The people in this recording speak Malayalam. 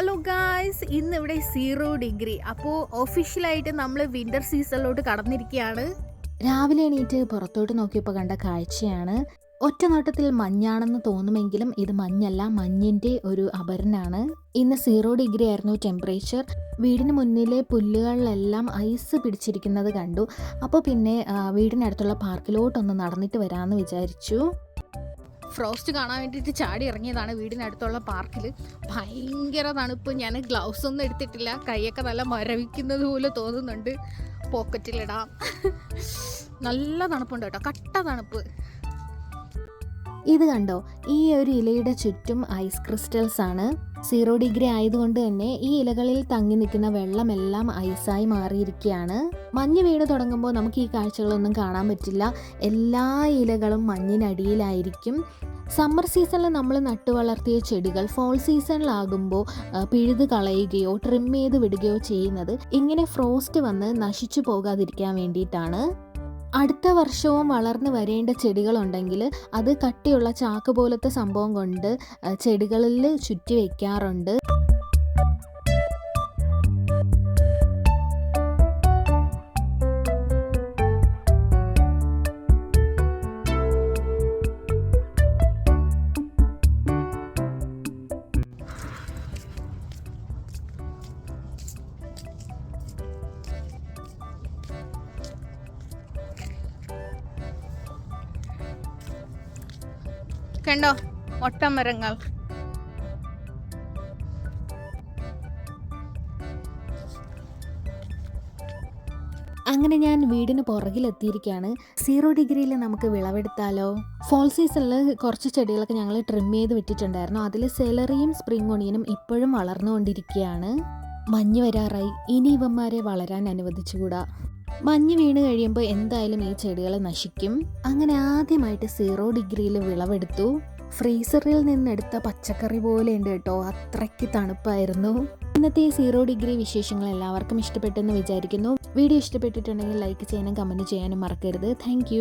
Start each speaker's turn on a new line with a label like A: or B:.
A: ഹലോ ഗായ്സ് ഇന്ന് ഇവിടെ സീറോ ഡിഗ്രി അപ്പോൾ ഒഫീഷ്യലായിട്ട് നമ്മൾ വിന്റർ സീസണിലോട്ട് കടന്നിരിക്കുകയാണ്
B: രാവിലെ എണീറ്റ് പുറത്തോട്ട് നോക്കിയപ്പോൾ കണ്ട കാഴ്ചയാണ്. ഒറ്റ നോട്ടത്തിൽ മഞ്ഞാണെന്ന് തോന്നുമെങ്കിലും ഇത് മഞ്ഞല്ല മഞ്ഞിന്റെ ഒരു അപരനാണ്. ഇന്ന് സീറോ ഡിഗ്രി ആയിരുന്നു ടെമ്പറേച്ചർ വീടിന് മുന്നിലെ പുല്ലുകളിലെല്ലാം ഐസ് പിടിച്ചിരിക്കുന്നത് കണ്ടു. അപ്പോൾ പിന്നെ വീടിനടുത്തുള്ള പാർക്കിലോട്ടൊന്ന് നടന്നിട്ട് വരാമെന്ന് വിചാരിച്ചു.
A: ഫ്രോസ്റ്റ് കാണാൻ വേണ്ടിയിട്ട് ചാടി ഇറങ്ങിയതാണ് വീടിനടുത്തുള്ള പാർക്കിൽ ഭയങ്കര തണുപ്പ്. ഞാൻ ഗ്ലൗസ് ഒന്നും എടുത്തിട്ടില്ല. കൈയൊക്കെ നല്ല മരവിക്കുന്നത് പോലെ തോന്നുന്നുണ്ട്. പോക്കറ്റിലിടാം. നല്ല തണുപ്പുണ്ട് കേട്ടോ. കട്ട തണുപ്പ്.
B: ഇത് കണ്ടോ? ഈ ഒരു ഇലയുടെ ചുറ്റും ഐസ് ക്രിസ്റ്റൽസ് ആണ്. സീറോ ഡിഗ്രി ആയതുകൊണ്ട് തന്നെ ഈ ഇലകളിൽ തങ്ങി നിൽക്കുന്ന വെള്ളമെല്ലാം ഐസായി മാറിയിരിക്കുകയാണ്. മഞ്ഞ് വീണ് തുടങ്ങുമ്പോൾ നമുക്ക് ഈ കാഴ്ചകളൊന്നും കാണാൻ പറ്റില്ല. എല്ലാ ഇലകളും മഞ്ഞിനടിയിലായിരിക്കും. സമ്മർ സീസണിൽ നമ്മൾ നട്ടു വളർത്തിയ ചെടികൾ ഫോൾ സീസണിലാകുമ്പോൾ പിഴുത് കളയുകയോ ട്രിം ചെയ്ത് വിടുകയോ ചെയ്യുന്നത് ഇങ്ങനെ ഫ്രോസ്റ്റ് വന്ന് നശിച്ചു പോകാതിരിക്കാൻ വേണ്ടിയിട്ടാണ്. അടുത്ത വർഷവും വളർന്നു വരേണ്ട ചെടികളുണ്ടെങ്കിൽ അത് കട്ടിയുള്ള ചാക്ക് പോലത്തെ സംഭവം കൊണ്ട് ചെടികളിൽ ചുറ്റി വെക്കാറുണ്ട്.
A: കണ്ടോ? ഒട്ടമരങ്ങൾ
B: അങ്ങനെ ഞാൻ വീടിന് പുറകിലെത്തിയിരിക്കുകയാണ് സീറോ ഡിഗ്രിയിൽ നമുക്ക് വിളവെടുത്താലോ? ഫോൾ സീസണിൽ കുറച്ച് ചെടികളൊക്കെ ഞങ്ങൾ ട്രിം ചെയ്ത് വിട്ടിട്ടുണ്ടായിരുന്നു അതിൽ സെലറിയും സ്പ്രിംഗ് ഒണിയനും ഇപ്പോഴും വളർന്നുകൊണ്ടിരിക്കുകയാണ്. മഞ്ഞ് വരാറായി. ഇനി ഇവന്മാരെ വളരാൻ അനുവദിച്ചുകൂടാ? മഞ്ഞ് വീണ് കഴിയുമ്പോൾ എന്തായാലും ഈ ചെടികൾ നശിക്കും. അങ്ങനെ ആദ്യമായിട്ട് സീറോ ഡിഗ്രിയിൽ വിളവെടുത്തു. ഫ്രീസറിൽ നിന്നെടുത്ത പച്ചക്കറി പോലെ ഉണ്ട് കേട്ടോ. അത്രയ്ക്ക് തണുപ്പായിരുന്നു. ഇന്നത്തെ ഈ സീറോ ഡിഗ്രി വിശേഷങ്ങൾ എല്ലാവർക്കും ഇഷ്ടപ്പെട്ടെന്ന് വിചാരിക്കുന്നു. വീഡിയോ ഇഷ്ടപ്പെട്ടിട്ടുണ്ടെങ്കിൽ ലൈക്ക് ചെയ്യാനും കമന്റ് ചെയ്യാനും മറക്കരുത്. താങ്ക്